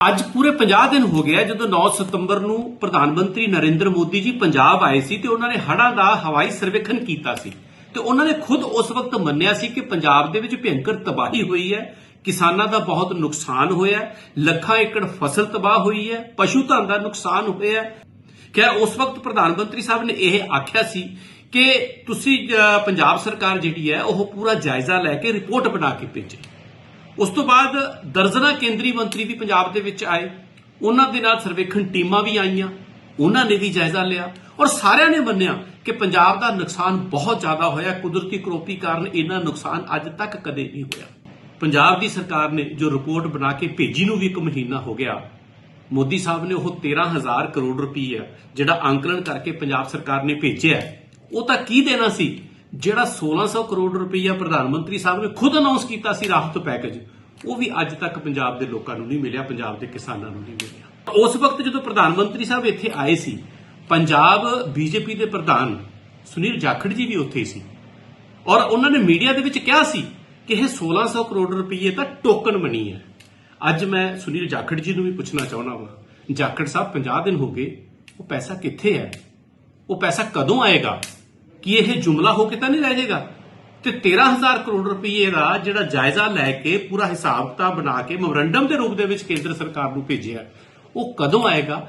ਅੱਜ ਪੂਰੇ 50 ਦਿਨ ਹੋ ਗਿਆ ਜਦੋਂ 9 ਸਤੰਬਰ ਨੂੰ ਪ੍ਰਧਾਨ ਮੰਤਰੀ ਨਰਿੰਦਰ ਮੋਦੀ ਜੀ ਪੰਜਾਬ ਆਏ ਸੀ ਤੇ ਉਹਨਾਂ ਨੇ ਹੜ੍ਹਾਂ ਦਾ ਹਵਾਈ ਸਰਵੇਖਣ ਕੀਤਾ ਸੀ। ਤੇ ਉਹਨਾਂ ਨੇ ਖੁਦ ਉਸ ਵਕਤ ਮੰਨਿਆ ਸੀ ਕਿ ਪੰਜਾਬ ਦੇ ਵਿੱਚ ਭਿਅੰਕਰ ਤਬਾਹੀ ਹੋਈ ਹੈ, ਕਿਸਾਨਾਂ ਦਾ ਬਹੁਤ ਨੁਕਸਾਨ ਹੋਇਆ ਲੱਖਾਂ ਏਕੜ ਫਸਲ ਤਬਾਹ ਹੋਈ ਹੈ, ਪਸ਼ੂ ਧਨ ਦਾ ਨੁਕਸਾਨ ਹੋਇਆ ਹੈ। ਉਸ ਵਕਤ ਪ੍ਰਧਾਨ ਮੰਤਰੀ ਸਾਹਿਬ ਨੇ ਇਹ ਆਖਿਆ ਸੀ ਕਿ ਤੁਸੀਂ ਪੰਜਾਬ ਸਰਕਾਰ ਜਿਹੜੀ ਹੈ, ਉਹ ਪੂਰਾ ਜਾਇਜ਼ਾ ਲੈ ਕੇ ਰਿਪੋਰਟ ਬਣਾ ਕੇ ਭੇਜੇ ਉਸ ਤੋਂ ਬਾਅਦ ਦਰਜਨਾ ਕੇਂਦਰੀ ਮੰਤਰੀ ਵੀ ਪੰਜਾਬ ਦੇ ਵਿੱਚ ਆਏ। ਉਹਨਾਂ ਦੇ ਨਾਲ ਸਰਵੇਖਣ ਟੀਮਾਂ ਵੀ ਆਈਆਂ। ਉਹਨਾਂ ਨੇ ਵੀ ਜਾਇਜ਼ਾ ਲਿਆ। ਔਰ ਸਾਰਿਆਂ ਨੇ ਮੰਨਿਆ ਕਿ ਪੰਜਾਬ ਦਾ ਨੁਕਸਾਨ ਬਹੁਤ ਜ਼ਿਆਦਾ ਹੋਇਆ। ਕੁਦਰਤੀ ਕਰੋਪੀ ਕਾਰਨ ਇੰਨਾ ਨੁਕਸਾਨ ਅੱਜ ਤੱਕ ਕਦੇ ਨਹੀਂ ਹੋਇਆ। ਪੰਜਾਬ ਦੀ ਸਰਕਾਰ ਨੇ ਜੋ ਰਿਪੋਰਟ ਬਣਾ ਕੇ ਭੇਜੀ ਨੂੰ ਵੀ ਇੱਕ ਮਹੀਨਾ ਹੋ ਗਿਆ, ਮੋਦੀ ਸਾਹਿਬ ਨੇ ਉਹ 13000 ਕਰੋੜ ਰੁਪਈਆ ਜਿਹੜਾ ਅੰਕਲਨ ਕਰਕੇ ਪੰਜਾਬ ਸਰਕਾਰ ਨੇ ਭੇਜਿਆ, ਉਹ ਤਾਂ ਕੀ ਦੇਣਾ ਸੀ? ਜਿਹੜਾ 1600 ਕਰੋੜ ਰੁਪਈਆ ਪ੍ਰਧਾਨ ਮੰਤਰੀ ਸਾਹਿਬ ਨੇ ਖੁਦ ਅਨਾਉਂਸ ਕੀਤਾ ਸੀ ਰਾਹਤ ਪੈਕੇਜ ਉਹ ਵੀ ਅੱਜ ਤੱਕ ਪੰਜਾਬ ਦੇ ਲੋਕਾਂ ਨੂੰ ਨਹੀਂ ਮਿਲਿਆ, ਪੰਜਾਬ ਦੇ ਕਿਸਾਨਾਂ ਨੂੰ ਨਹੀਂ ਮਿਲਿਆ। ਉਸ ਵਕਤ ਜਦੋਂ ਪ੍ਰਧਾਨ ਮੰਤਰੀ ਸਾਹਿਬ ਇੱਥੇ ਆਏ ਸੀ, ਪੰਜਾਬ ਬੀਜੇਪੀ ਦੇ ਪ੍ਰਧਾਨ ਸੁਨੀਲ ਜਾਖੜ ਜੀ ਵੀ ਉੱਥੇ ਸੀ। ਔਰ ਉਹਨਾਂ ਨੇ ਮੀਡੀਆ ਦੇ ਵਿੱਚ ਕਿਹਾ ਸੀ ਕਿ ਇਹ 1600 ਕਰੋੜ ਰੁਪਏ ਤਾਂ ਟੋਕਨ ਮਨੀ ਹੈ। ਅੱਜ ਮੈਂ ਸੁਨੀਲ ਜਾਖੜ ਜੀ ਨੂੰ ਵੀ ਪੁੱਛਣਾ ਚਾਹੁੰਦਾ ਹਾਂ ਜਾਖੜ ਸਾਹਿਬ 50 ਦਿਨ ਹੋ ਗਏ, ਉਹ ਪੈਸਾ ਕਿੱਥੇ ਹੈ? ਉਹ ਪੈਸਾ ਕਦੋਂ ਆਏਗਾ? ਕਿ ਇਹ ਜੁਮਲਾ ਹੋ ਕੇ ਤਾਂ ਨਹੀਂ ਰਹਿ ਜਾਏਗਾ ਤੇ 13000 ਕਰੋੜ ਰੁਪਏ ਦਾ ਜਿਹੜਾ ਜਾਇਜ਼ਾ ਲੈ ਕੇ ਪੂਰਾ ਹਿਸਾਬ ਕਿਤਾਬ ਬਣਾ ਕੇ ਮੈਮੋਰੰਡਮ ਦੇ ਰੂਪ ਦੇ ਵਿੱਚ ਕੇਂਦਰ ਸਰਕਾਰ ਨੂੰ ਭੇਜਿਆ, ਉਹ ਕਦੋਂ ਆਏਗਾ?